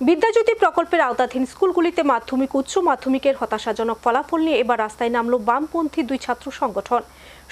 বিদ্যাজ্যোতি প্রকল্পের আওতাধীন স্কুলগুলিতে মাধ্যমিক, উচ্চ মাধ্যমিকের হতাশাজনক ফলাফল নিয়ে এবার রাস্তায় নামল বামপন্থী দুই ছাত্র সংগঠন।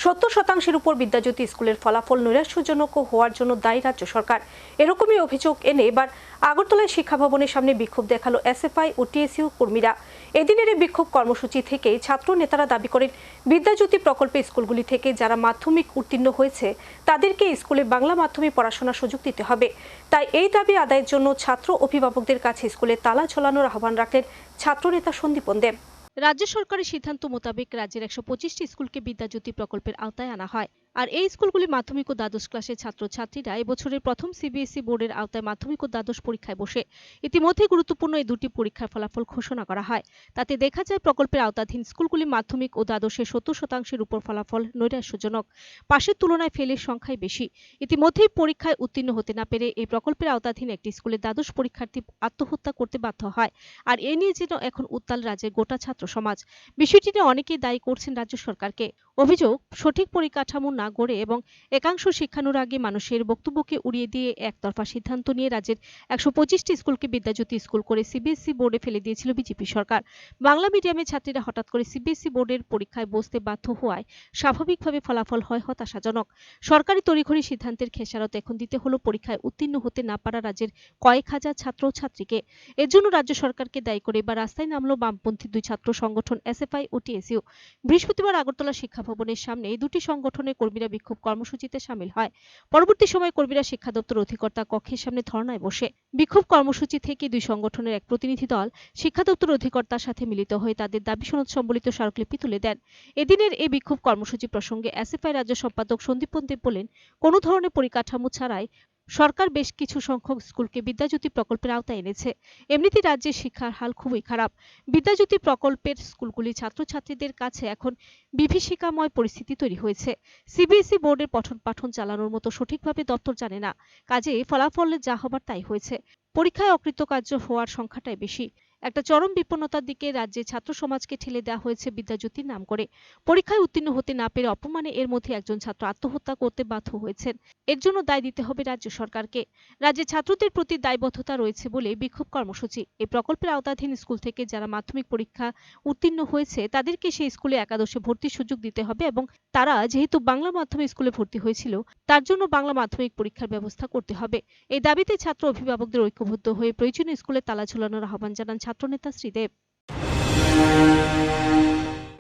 সত্তর শতাংশের উপর বিদ্যাজ্যোতি স্কুলের ফলাফল নৈরাশ্যজনক হওয়ার জন্য দায়ী রাজ্য সরকার। এরকমই অভিযোগ এনে এবার আগরতলায় শিক্ষা ভবনের সামনে বিক্ষোভ দেখাল এসএফআই ও টিএসইউ কর্মীরা। এদিনের এই বিক্ষোভ কর্মসূচি থেকে ছাত্র নেতারা দাবি করেন, বিদ্যাজ্যোতি প্রকল্পে স্কুলগুলি থেকে যারা মাধ্যমিক উত্তীর্ণ হয়েছে, তাদেরকে স্কুলে বাংলা মাধ্যমে পড়াশোনার সুযোগ দিতে হবে। তাই এই দাবি আদায়ের জন্য ছাত্র অভিভাবকদের কাছে স্কুলে তালা ঝোলানোর আহ্বান রাখলেন ছাত্রনেতা সন্দীপন দেব রাজ্য সরকারের সিদ্ধান্ত মোতাবেক রাজ্যের একশো পঁচিশটি স্কুলকে বিদ্যাজ্যোতি প্রকল্পের আওতায় আনা হয়। আর এই স্কুলগুলি মাধ্যমিক ও দ্বাদশ ক্লাসের ছাত্রছাত্রীরা এবছরের প্রথম সিবিএসই বোর্ডের আওতায় মাধ্যমিক ও দ্বাদশ পরীক্ষায় বসে ইতিমধ্যে গুরুত্বপূর্ণ এই দুটি পরীক্ষার ফলাফল ঘোষণা করা হয়। তাতে দেখা যায় প্রকল্পের আওতাধীন স্কুলগুলি মাধ্যমিক ও দ্বাদশের সত্তর শতাংশের উপর ফলাফল নৈরাশ্যজনক। পাশের তুলনায় ফেলের সংখ্যাই বেশি। ইতিমধ্যেই পরীক্ষায় উত্তীর্ণ হতে না পেরে এই প্রকল্পের আওতাধীন একটি স্কুলে দ্বাদশ পরীক্ষার্থী আত্মহত্যা করতে বাধ্য হয়। আর এ নিয়ে যেন এখন উত্তাল রাজ্যের গোটা ছাত্র সমাজ বিষয়টি নিয়ে অনেকেই দায়ী করছেন রাজ্য সরকারকে। অভিযোগ, সঠিক পরিকাঠামো না গড়ে এবং একাংশ শিক্ষানুরাগী মানুষের বক্তব্যকে উড়িয়ে দিয়ে একতরফা সিদ্ধান্ত নিয়ে রাজ্যের একশো পঁচিশটি স্কুলকে বিদ্যাজ্যোতি স্কুল করে সিবিএসই বোর্ডে ফেলে দিয়েছিল বিজেপি সরকার। বাংলা মিডিয়ামের ছাত্রীরা হঠাৎ করে সিবিএসই বোর্ডের পরীক্ষায় বসতে বাধ্য হওয়ায় স্বাভাবিকভাবে ফলাফল হয় হতাশাজনক। সরকারি তড়িঘড়ি সিদ্ধান্তের খেসারত এখন দিতে হলো পরীক্ষায় উত্তীর্ণ হতে না পারা রাজ্যের কয়েক হাজার ছাত্র ছাত্রীকে এর জন্য রাজ্য সরকারকে দায়ী করে এবার রাস্তায় নামলো বামপন্থী দুই ছাত্র সংগঠন এসএফআই ও টিএসইউ। বৃহস্পতিবার আগরতলা শিক্ষা ভবনের সামনে এই দুটি সংগঠনের কর্মীরা বিক্ষোভ কর্মসূচিতে সামিল হয়। পরবর্তী সময় কর্মীরা শিক্ষা দপ্তর অধিকর্তা কক্ষের সামনে ধর্নায় বসে বিক্ষোভ কর্মসূচি থেকে দুই সংগঠনের এক প্রতিনিধি দল শিক্ষা দপ্তর অধিকর্তার সাথে মিলিত হয়ে তাদের দাবি সনদ সম্বলিত স্মারকলিপি তুলে দেন। এদিনের এই বিক্ষোভ কর্মসূচি প্রসঙ্গে এসএফআই রাজ্য সম্পাদক সন্দীপন দেব বলেন, কোনো ধরনের পরিকাঠামো ছাড়াই সরকার বেশ কিছু সংখ্যক স্কুলকে বিদ্যাজ্যোতি প্রকল্পের আওতায় এনেছে। এমনিতে রাজ্যের শিক্ষার হাল খুবই খারাপ। বিদ্যাজ্যোতি প্রকল্পের স্কুলগুলি ছাত্রছাত্রীদের কাছে এখন বিভীষিকাময় পরিস্থিতি তৈরি হয়েছে। সিবিএসই বোর্ডের পঠন পাঠন চালানোর মতো সঠিকভাবে দপ্তর জানে না। কাজে ফলাফল যা হবার তাই হয়েছে। পরীক্ষায় অকৃতকার্য হওয়ার সংখ্যাটাই বেশি। একটা চরম বিপন্নতার দিকে রাজ্যে ছাত্র সমাজকে ঠেলে দেওয়া হয়েছে বিদ্যাজ্যোতির নাম করে। পরীক্ষায় উত্তীর্ণ হতে না পেরে অপমানে এর মধ্যে একজন ছাত্র আত্মহত্যা করতে বাধ্য হয়েছেন। এর জন্য দায় দিতে হবে রাজ্য সরকারকে। রাজ্যে ছাত্রদের প্রতি দায়বদ্ধতা রয়েছে বলে বিক্ষোভ কর্মসূচি। এই প্রকল্পের আওতাধীন স্কুল থেকে যারা মাধ্যমিক পরীক্ষা উত্তীর্ণ হয়েছে, তাদেরকে সেই স্কুলে একাদশে ভর্তির সুযোগ দিতে হবে এবং তারা যেহেতু বাংলা মাধ্যমিক স্কুলে ভর্তি হয়েছিল, তার জন্য বাংলা মাধ্যমিক পরীক্ষার ব্যবস্থা করতে হবে। এই দাবিতে ছাত্র অভিভাবকদের ঐক্যবদ্ধ হয়ে প্রয়োজনীয় স্কুলে তালা ঝোলানোর আহ্বান জানান ছাত্রনেতা শ্রীদেব।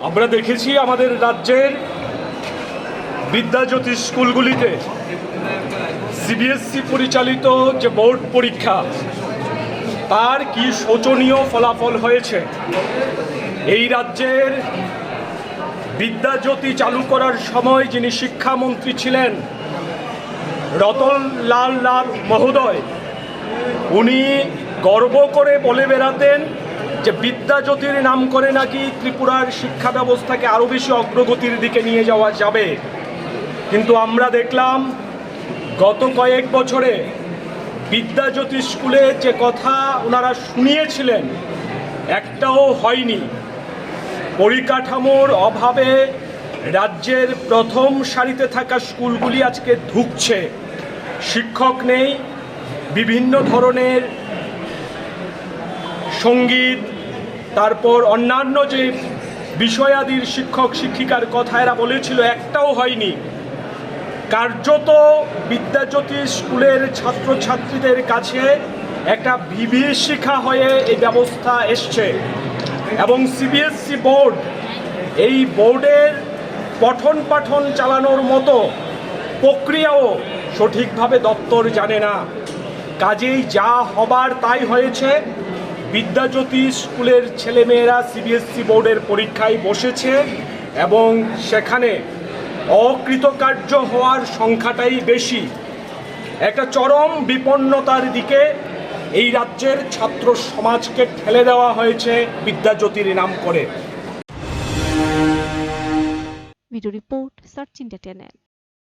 আমরা দেখেছি আমাদের রাজ্যের বিদ্যাজ্যোতি স্কুলগুলিতে সিবিএসসি পরিচালিত যে বোর্ড পরীক্ষা, তার কি শোচনীয় ফলাফল হয়েছে? এই রাজ্যের বিদ্যাজ্যোতি চালু করার সময় যিনি শিক্ষামন্ত্রী ছিলেন রতন লাল লাল মহোদয়, উনি গর্ব করে বলে বেড়াতেন যে বিদ্যাজ্যোতির নাম করে নাকি ত্রিপুরার শিক্ষা ব্যবস্থাকে আরও বেশি অগ্রগতির দিকে নিয়ে যাওয়া যাবে। কিন্তু আমরা দেখলাম, গত কয়েক বছরে বিদ্যাজ্যোতি স্কুলে যে কথা ওনারা শুনিয়েছিলেন, একটাও হয়নি। পরিকাঠামোর অভাবে রাজ্যের প্রথম সারিতে থাকা স্কুলগুলি আজকে ধুঁকছে। শিক্ষক নেই, বিভিন্ন ধরনের সংগীত, তারপর অন্যান্য যে বিষয়াদির শিক্ষক, শিক্ষিকার কথা এরা বলেছিল, একটাও হয়নি। কার্যত বিদ্যাজ্যোতি স্কুলের ছাত্রছাত্রীদের কাছে একটা বিভীষিকা হয়ে এই ব্যবস্থা এসছে এবং সিবিএসসি বোর্ড এই বোর্ডের পঠন পাঠন চালানোর মতো প্রক্রিয়াও সঠিকভাবে দপ্তর জানে না। কাজেই যা হবার তাই হয়েছে। বিদ্যাজ্যোতি স্কুলের ছেলেমেয়েরা সিবিএসসি বোর্ডের পরীক্ষায় বসেছে এবং সেখানে অকৃতকার্য হওয়ার সংখ্যাটাই বেশি। একটা চরম বিপন্নতার দিকে এই রাজ্যের ছাত্র সমাজকে ঠেলে দেওয়া হয়েছে বিদ্যাজ্যোতির নাম করে। Video report search India